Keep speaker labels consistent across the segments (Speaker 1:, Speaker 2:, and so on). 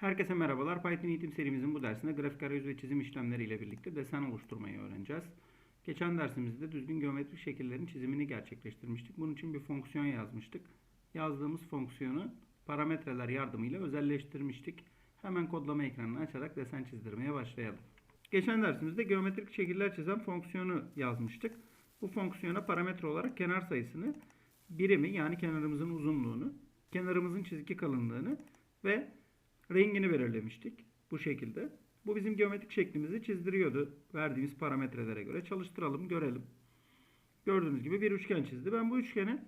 Speaker 1: Herkese merhabalar. Python eğitim serimizin bu dersinde grafik arayüz ve çizim işlemleri ile birlikte desen oluşturmayı öğreneceğiz. Geçen dersimizde düzgün geometrik şekillerin çizimini gerçekleştirmiştik. Bunun için bir fonksiyon yazmıştık. Yazdığımız fonksiyonu parametreler yardımıyla özelleştirmiştik. Hemen kodlama ekranını açarak desen çizdirmeye başlayalım. Geçen dersimizde geometrik şekiller çizen fonksiyonu yazmıştık. Bu fonksiyona parametre olarak kenar sayısını, birimi yani kenarımızın uzunluğunu, kenarımızın çizgi kalınlığını ve rengini belirlemiştik bu şekilde. Bu bizim geometrik şeklimizi çizdiriyordu verdiğimiz parametrelere göre. Çalıştıralım, görelim. Gördüğünüz gibi bir üçgen çizdi. Ben bu üçgeni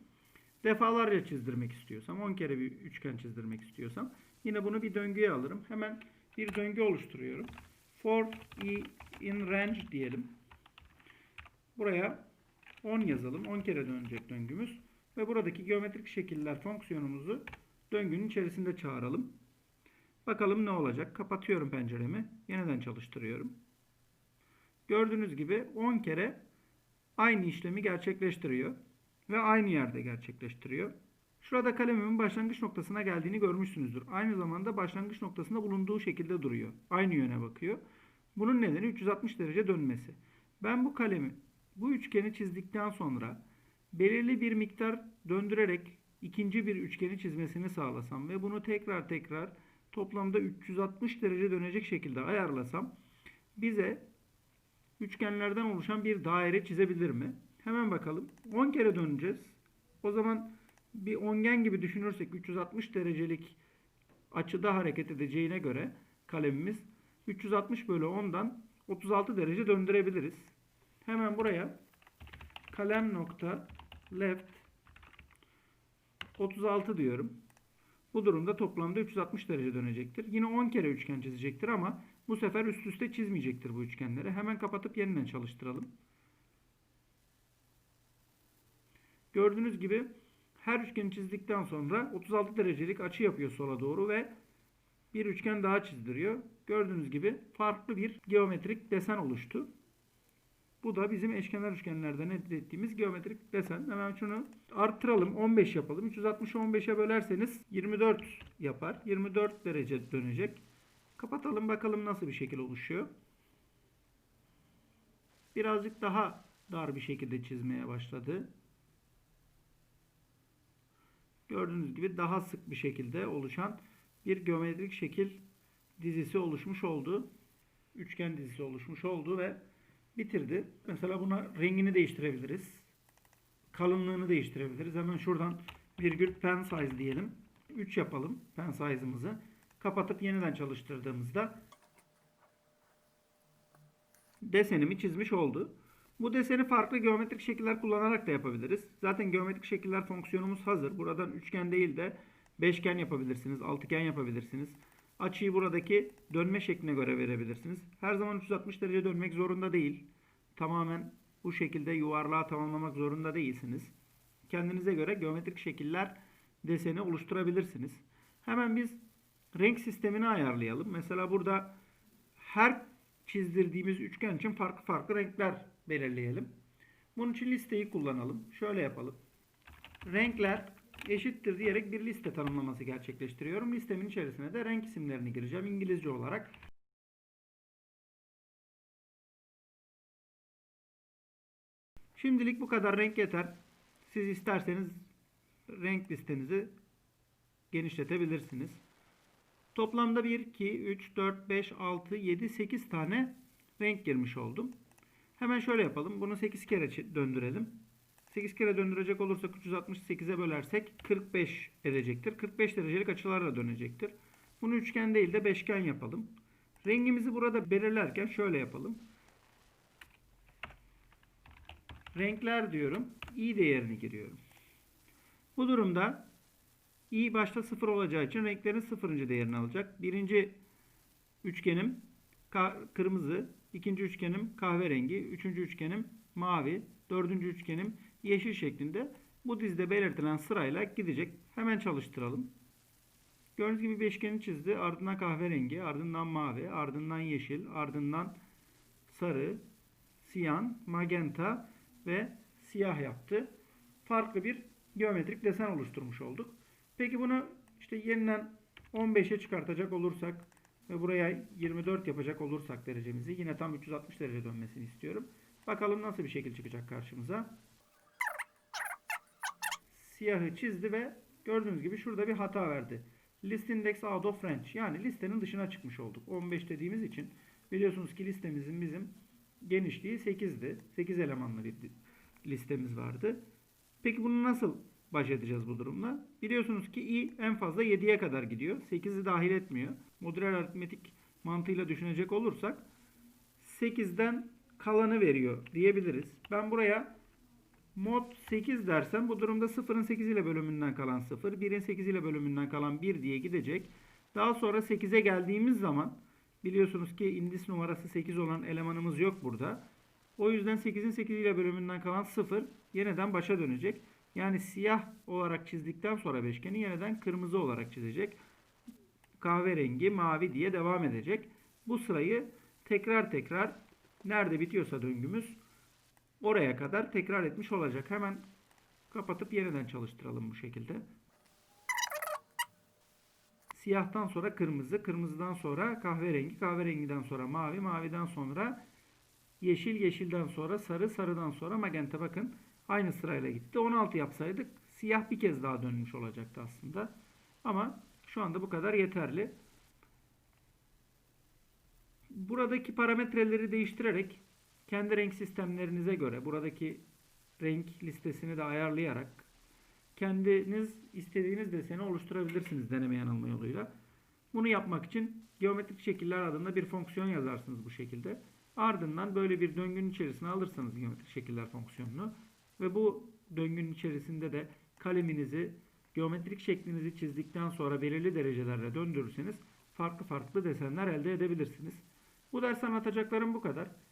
Speaker 1: defalarca çizdirmek istiyorsam, 10 kere bir üçgen çizdirmek istiyorsam yine bunu bir döngüye alırım. Hemen bir döngü oluşturuyorum. For i in range diyelim. Buraya 10 yazalım. 10 kere dönecek döngümüz. Ve buradaki geometrik şekiller fonksiyonumuzu döngünün içerisinde çağıralım. Bakalım ne olacak. Kapatıyorum penceremi. Yeniden çalıştırıyorum. Gördüğünüz gibi 10 kere aynı işlemi gerçekleştiriyor. Ve aynı yerde gerçekleştiriyor. Şurada kalemimin başlangıç noktasına geldiğini görmüşsünüzdür. Aynı zamanda başlangıç noktasında bulunduğu şekilde duruyor. Aynı yöne bakıyor. Bunun nedeni 360 derece dönmesi. Ben bu kalemi, bu üçgeni çizdikten sonra belirli bir miktar döndürerek ikinci bir üçgeni çizmesini sağlasam ve bunu tekrar tekrar toplamda 360 derece dönecek şekilde ayarlasam bize üçgenlerden oluşan bir daire çizebilir mi? Hemen bakalım. 10 kere döneceğiz. O zaman bir ongen gibi düşünürsek 360 derecelik açıda hareket edeceğine göre kalemimiz 360 bölü 10'dan 36 derece döndürebiliriz. Hemen buraya kalem nokta left 36 diyorum. Bu durumda toplamda 360 derece dönecektir. Yine 10 kere üçgen çizecektir ama bu sefer üst üste çizmeyecektir bu üçgenleri. Hemen kapatıp yeniden çalıştıralım. Gördüğünüz gibi her üçgeni çizdikten sonra 36 derecelik açı yapıyor sola doğru ve bir üçgen daha çizdiriyor. Gördüğünüz gibi farklı bir geometrik desen oluştu. Bu da bizim eşkenar üçgenlerden elde ettiğimiz geometrik desen. Hemen şunu arttıralım. 15 yapalım. 360'ı 15'e bölerseniz 24 yapar. 24 derece dönecek. Kapatalım bakalım nasıl bir şekil oluşuyor. Birazcık daha dar bir şekilde çizmeye başladı. Gördüğünüz gibi daha sık bir şekilde oluşan bir geometrik şekil dizisi oluşmuş oldu. Üçgen dizisi oluşmuş oldu ve bitirdi. Mesela buna rengini değiştirebiliriz. Kalınlığını değiştirebiliriz. Hemen şuradan virgül pen size diyelim. 3 yapalım pen size'ımızı. Kapatıp yeniden çalıştırdığımızda desenimi çizmiş oldu. Bu deseni farklı geometrik şekiller kullanarak da yapabiliriz. Zaten geometrik şekiller fonksiyonumuz hazır. Buradan üçgen değil de beşgen yapabilirsiniz, altıgen yapabilirsiniz. Açıyı buradaki dönme şekline göre verebilirsiniz. Her zaman 360 derece dönmek zorunda değil. Tamamen bu şekilde yuvarlığa tamamlamak zorunda değilsiniz. Kendinize göre geometrik şekiller deseni oluşturabilirsiniz. Hemen biz renk sistemini ayarlayalım. Mesela burada her çizdirdiğimiz üçgen için farklı farklı renkler belirleyelim. Bunun için listeyi kullanalım. Şöyle yapalım. Renkler eşittir diyerek bir liste tanımlaması gerçekleştiriyorum. Listemin içerisine de renk isimlerini gireceğim İngilizce olarak. Şimdilik bu kadar renk yeter. Siz isterseniz renk listenizi genişletebilirsiniz. Toplamda 1, 2, 3, 4, 5, 6, 7, 8 tane renk girmiş oldum. Hemen şöyle yapalım. Bunu 8 kere döndürelim. 8 kere döndürecek olursak 368'e bölersek 45 edecektir. 45 derecelik açılarla dönecektir. Bunu üçgen değil de beşgen yapalım. Rengimizi burada belirlerken şöyle yapalım. Renkler diyorum. i değerini giriyorum. Bu durumda i başta 0 olacağı için renklerin 0. değerini alacak. Birinci üçgenim kırmızı, ikinci üçgenim kahverengi, üçüncü üçgenim mavi, dördüncü üçgenim yeşil şeklinde bu dizide belirtilen sırayla gidecek. Hemen çalıştıralım. Gördüğünüz gibi beşgeni çizdi. Ardından kahverengi, ardından mavi, ardından yeşil, ardından sarı, siyan, magenta ve siyah yaptı. Farklı bir geometrik desen oluşturmuş olduk. Peki bunu işte yeniden 15'e çıkartacak olursak ve buraya 24 yapacak olursak derecemizi yine tam 360 derece dönmesini istiyorum. Bakalım nasıl bir şekil çıkacak karşımıza. Siyahı çizdi ve gördüğünüz gibi şurada bir hata verdi. List index out of range yani listenin dışına çıkmış olduk. 15 dediğimiz için biliyorsunuz ki listemizin bizim genişliği 8'di. 8 elemanlı bir listemiz vardı. Peki bunu nasıl baş edeceğiz bu durumla? Biliyorsunuz ki i en fazla 7'ye kadar gidiyor. 8'i dahil etmiyor. Modüler aritmetik mantığıyla düşünecek olursak 8'den kalanı veriyor diyebiliriz. Ben buraya mod 8 dersem bu durumda 0'ın 8 ile bölümünden kalan 0, 1'in 8 ile bölümünden kalan 1 diye gidecek. Daha sonra 8'e geldiğimiz zaman biliyorsunuz ki indis numarası 8 olan elemanımız yok burada. O yüzden 8'in 8 ile bölümünden kalan 0 yeniden başa dönecek. Yani siyah olarak çizdikten sonra beşgeni yeniden kırmızı olarak çizecek. Kahverengi, mavi diye devam edecek. Bu sırayı tekrar tekrar nerede bitiyorsa döngümüz oraya kadar tekrar etmiş olacak. Hemen kapatıp yeniden çalıştıralım bu şekilde. Siyahtan sonra kırmızı, kırmızıdan sonra kahverengi, kahverengiden sonra mavi, maviden sonra yeşil, yeşilden sonra sarı, sarıdan sonra magenta bakın aynı sırayla gitti. 16 yapsaydık siyah bir kez daha dönmüş olacaktı aslında. Ama şu anda bu kadar yeterli. Buradaki parametreleri değiştirerek kendi renk sistemlerinize göre buradaki renk listesini de ayarlayarak kendiniz istediğiniz deseni oluşturabilirsiniz deneme yanılma yoluyla. Bunu yapmak için geometrik şekiller adında bir fonksiyon yazarsınız bu şekilde. Ardından böyle bir döngünün içerisine alırsanız geometrik şekiller fonksiyonunu ve bu döngünün içerisinde de kaleminizi geometrik şeklinizi çizdikten sonra belirli derecelerle döndürürseniz farklı farklı desenler elde edebilirsiniz. Bu ders anlatacaklarım bu kadar.